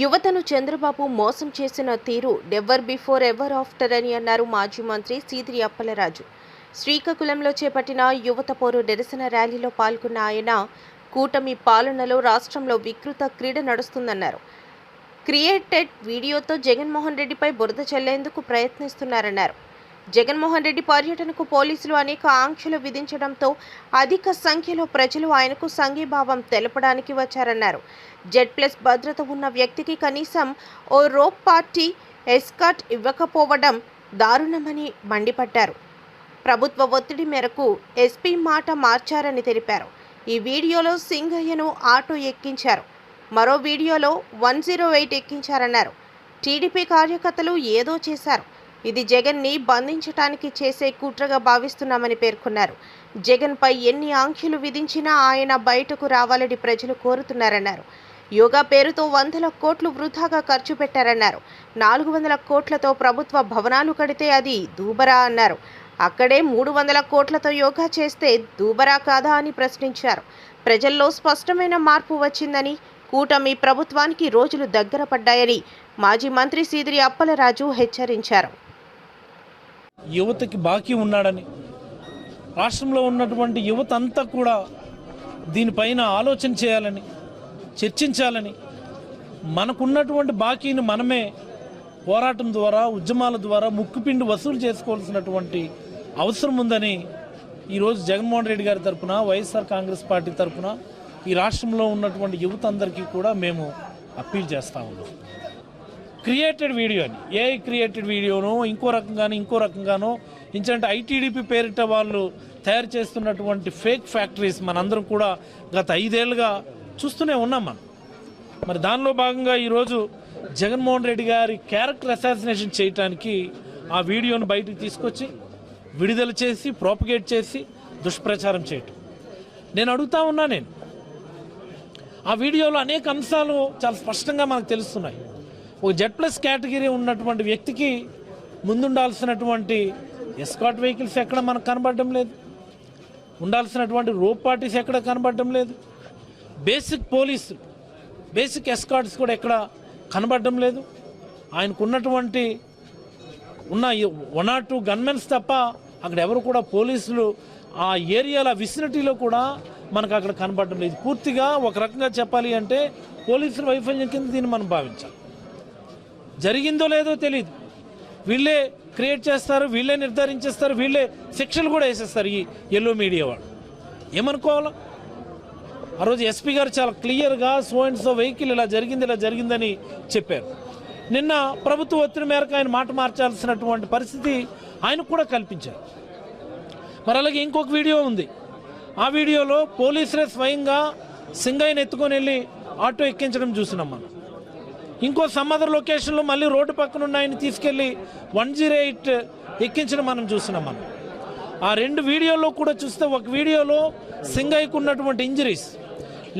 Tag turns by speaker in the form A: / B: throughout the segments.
A: యువతను చంద్రబాబు మోసం చేసిన తీరు నెవర్ బిఫోర్ ఎవర్ ఆఫ్టర్ అని అన్నారు మాజీ మంత్రి సీదిరి అప్పలరాజు. శ్రీకాకుళంలో చేపట్టిన యువత పోరు నిరసన ర్యాలీలో పాల్గొన్న ఆయన కూటమి పాలనలో రాష్ట్రంలో వికృత క్రీడ నడుస్తుందన్నారు. క్రియేటెడ్ వీడియోతో జగన్మోహన్ రెడ్డిపై బురద చల్లేందుకు ప్రయత్నిస్తున్నారన్నారు. జగన్మోహన్ రెడ్డి పర్యటనకు పోలీసులు అనేక ఆంక్షలు విధించడంతో అధిక సంఖ్యలో ప్రజలు ఆయనకు సంఘీభావం తెలపడానికి వచ్చారన్నారు. జెడ్ ప్లస్ భద్రత ఉన్న వ్యక్తికి కనీసం ఓ రోప్ పార్టీ ఎస్కాట్ ఇవ్వకపోవడం దారుణమని మండిపడ్డారు. ప్రభుత్వ ఒత్తిడి మేరకు ఎస్పీ మాట మార్చారని తెలిపారు. ఈ వీడియోలో సింగయ్యను ఆటో ఎక్కించారు. మరో వీడియోలో వన్ జీరో ఎయిట్ ఎక్కించారన్నారు. టీడీపీ కార్యకర్తలు ఏదో చేశారు. ఇది జగన్ని బంధించటానికి చేసే కుట్రగా భావిస్తున్నామని పేర్కొన్నారు. జగన్పై ఎన్ని ఆంక్షలు విధించినా ఆయన బయటకు రావాలని ప్రజలు కోరుతున్నారన్నారు. యోగా పేరుతో వందల కోట్లు వృధాగా ఖర్చు పెట్టారన్నారు. నాలుగు వందల కోట్లతో ప్రభుత్వ భవనాలు కడితే అది దూబరా అన్నారు. అక్కడే మూడు వందల కోట్లతో యోగా చేస్తే దూబరా కాదా అని ప్రశ్నించారు. ప్రజల్లో స్పష్టమైన మార్పు వచ్చిందని కూటమి ప్రభుత్వానికి రోజులు దగ్గర పడ్డాయని మాజీ మంత్రి సీదిరి అప్పలరాజు హెచ్చరించారు.
B: యువతకి బాకీ ఉన్నాడని. రాష్ట్రంలో ఉన్నటువంటి యువత అంతా కూడా దీనిపైన ఆలోచన చేయాలని చర్చించాలని మనకున్నటువంటి బాకీని మనమే పోరాటం ద్వారా ఉద్యమాల ద్వారా ముక్కుపిండి వసూలు చేసుకోవాల్సినటువంటి అవసరం ఉందని ఈరోజు జగన్మోహన్ రెడ్డి గారి తరపున వైఎస్ఆర్ కాంగ్రెస్ పార్టీ తరఫున ఈ రాష్ట్రంలో ఉన్నటువంటి యువత అందరికీ కూడా మేము అప్పీల్ చేస్తా ఉన్నాం. క్రియేటెడ్ వీడియో అని. క్రియేటెడ్ వీడియోను ఇంకో రకంగానో ఇంకో రకంగానో ఇంచంటే ఐటీడీపీ పేరిట వాళ్ళు తయారు చేస్తున్నటువంటి ఫేక్ ఫ్యాక్టరీస్ మనందరం కూడా గత ఐదేళ్ళుగా చూస్తూనే ఉన్నాం మనం. మరి దానిలో భాగంగా ఈరోజు జగన్మోహన్ రెడ్డి గారి క్యారెక్టర్ అసాసినేషన్ చేయటానికి ఆ వీడియోను బయటకు తీసుకొచ్చి విడుదల చేసి ప్రాపగేట్ చేసి దుష్ప్రచారం చేయటం. నేను అడుగుతా ఉన్నా నేను ఆ వీడియోలో అనేక అంశాలు చాలా స్పష్టంగా మనకు తెలుస్తున్నాయి. ఒక జెడ్ ప్లస్ కేటగిరీ ఉన్నటువంటి వ్యక్తికి ముందుండాల్సినటువంటి ఎస్కాట్ వెహికల్స్ ఎక్కడ మనకు కనబడడం లేదు. ఉండాల్సినటువంటి రోప్ పార్టీస్ ఎక్కడ కనబడడం లేదు. బేసిక్ పోలీసు బేసిక్ ఎస్కాట్స్ కూడా ఎక్కడ కనబడడం లేదు. ఆయనకున్నటువంటి ఉన్న వన్ ఆర్ టూ గన్మెన్స్ తప్ప అక్కడ ఎవరు కూడా పోలీసులు ఆ ఏరియాల విసినిటీలో కూడా మనకు అక్కడ కనబడడం లేదు. పూర్తిగా ఒక రకంగా చెప్పాలి అంటే పోలీసుల వైఫల్యం కింద దీన్ని మనం భావించాలి. జరిగిందో లేదో తెలియదు వీళ్ళే క్రియేట్ చేస్తారు వీళ్ళే నిర్ధారించేస్తారు వీళ్ళే శిక్షలు కూడా వేసేస్తారు ఈ ఎల్లో మీడియా వాళ్ళు. ఏమనుకోవాలా? ఆ రోజు ఎస్పీ గారు చాలా క్లియర్గా సో అండ్ సో వెహికల్ ఇలా జరిగింది ఇలా జరిగిందని చెప్పారు. నిన్న ప్రభుత్వ ఒత్తిడి మేరకు ఆయన మాట మార్చాల్సినటువంటి పరిస్థితి ఆయనకు కూడా కల్పించారు. మరి అలాగే ఇంకొక వీడియో ఉంది. ఆ వీడియోలో పోలీసులే స్వయంగా సింగయ్యను ఎత్తుకొని వెళ్ళి ఆటో ఎక్కించడం చూసినాం మనం. ఇంకో సమ్మదర్ లొకేషన్లో మళ్ళీ రోడ్డు పక్కన ఉన్న ఆయన తీసుకెళ్ళి వన్ జీరో ఎయిట్ ఎక్కించడం మనం చూసినాం మనం. ఆ రెండు వీడియోలో కూడా చూస్తే ఒక వీడియోలో సింగయ్యకు ఉన్నటువంటి ఇంజరీస్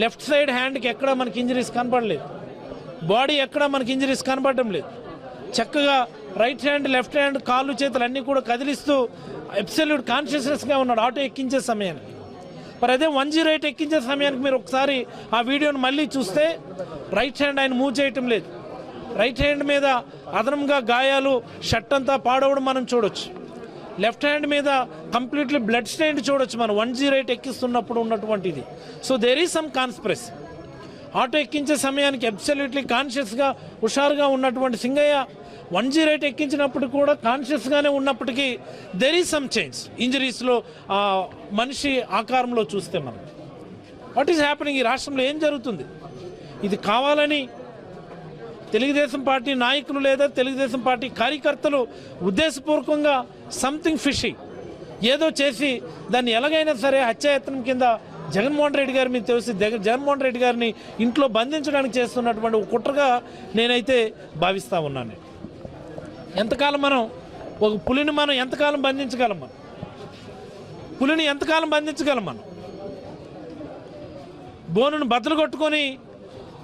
B: లెఫ్ట్ సైడ్ హ్యాండ్కి ఎక్కడ మనకి ఇంజరీస్ కనపడలేదు. బాడీ ఎక్కడ మనకి ఇంజరీస్ కనపడడం లేదు. చక్కగా రైట్ హ్యాండ్ లెఫ్ట్ హ్యాండ్ కాళ్ళు చేతులు అన్నీ కూడా కదిలిస్తూ అబ్సల్యూట్ కాన్షియస్నెస్గా ఉన్నాడు. ఆటో ఎక్కించే సమయానికి. మరి అదే వన్ జీరో ఎయిట్ ఎక్కించే సమయానికి మీరు ఒకసారి ఆ వీడియోని మళ్ళీ చూస్తే రైట్ హ్యాండ్ ఆయన మూవ్ చేయటం లేదు. రైట్ హ్యాండ్ మీద అదనంగా గాయాలు షర్ట్ అంతా పాడవడం మనం చూడొచ్చు. లెఫ్ట్ హ్యాండ్ మీద కంప్లీట్లీ బ్లడ్ స్టైన్ చూడొచ్చు మనం. వన్ జీరో ఎయిట్ ఎక్కిస్తున్నప్పుడు ఉన్నటువంటిది. సో దేర్ ఈజ్ సమ్ కాన్స్ప్రెస్ ఆటో ఎక్కించే సమయానికి అబ్సల్యూట్లీ కాన్షియస్గా హుషారుగా ఉన్నటువంటి సింగయ్య వన్ జీరో ఎయిట్ ఎక్కించినప్పుడు కూడా కాన్షియస్గానే ఉన్నప్పటికీ దెర్ ఈజ్ సమ్ చేంజ్ ఇంజరీస్లో మనిషి ఆకారంలో చూస్తే మనం. వాట్ ఈస్ హ్యాపెనింగ్ ఈ రాష్ట్రంలో ఏం జరుగుతుంది? ఇది కావాలని తెలుగుదేశం పార్టీ నాయకులు లేదా తెలుగుదేశం పార్టీ కార్యకర్తలు ఉద్దేశపూర్వకంగా సంథింగ్ ఫిషింగ్ ఏదో చేసి దాన్ని ఎలాగైనా సరే హత్యాయత్నం కింద జగన్మోహన్ రెడ్డి గారి మీద తెలిసి జగన్మోహన్ రెడ్డి గారిని ఇంట్లో బంధించడానికి చేస్తున్నటువంటి ఒక కుట్రగా నేనైతే భావిస్తా ఉన్నాను. ఎంతకాలం మనం ఒక పులిని మనం ఎంతకాలం బంధించగలం మనం? పులిని ఎంతకాలం బంధించగలం మనం? బోనును బద్దలు కొట్టుకొని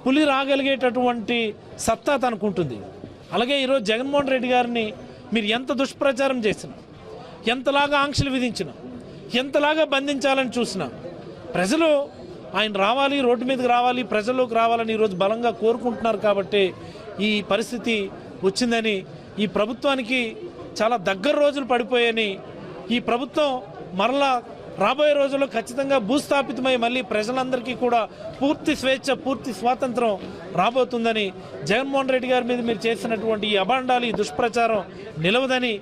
B: పులి రాగలిగేటటువంటి సత్తా తనకుంటుంది. అలాగే ఈరోజు జగన్మోహన్ రెడ్డి గారిని మీరు ఎంత దుష్ప్రచారం చేసినా ఎంతలాగా ఆంక్షలు విధించినా ఎంతలాగా బంధించాలని చూసినా ప్రజలు ఆయన రావాలి రోడ్డు మీదకి రావాలి ప్రజల్లోకి రావాలని ఈరోజు బలంగా కోరుకుంటున్నారు కాబట్టి ఈ పరిస్థితి వచ్చిందని ఈ ప్రభుత్వానికి చాలా దగ్గర రోజులు పడిపోయాయని ఈ ప్రభుత్వం మరలా రాబోయే రోజుల్లో ఖచ్చితంగా భూస్థాపితమై మళ్ళీ ప్రజలందరికీ కూడా పూర్తి స్వేచ్ఛ పూర్తి స్వాతంత్రం రాబోతుందని జగన్మోహన్ రెడ్డి గారి మీద మీరు చేసినటువంటి ఈ అభాండాలు ఈ దుష్ప్రచారం నిలవదని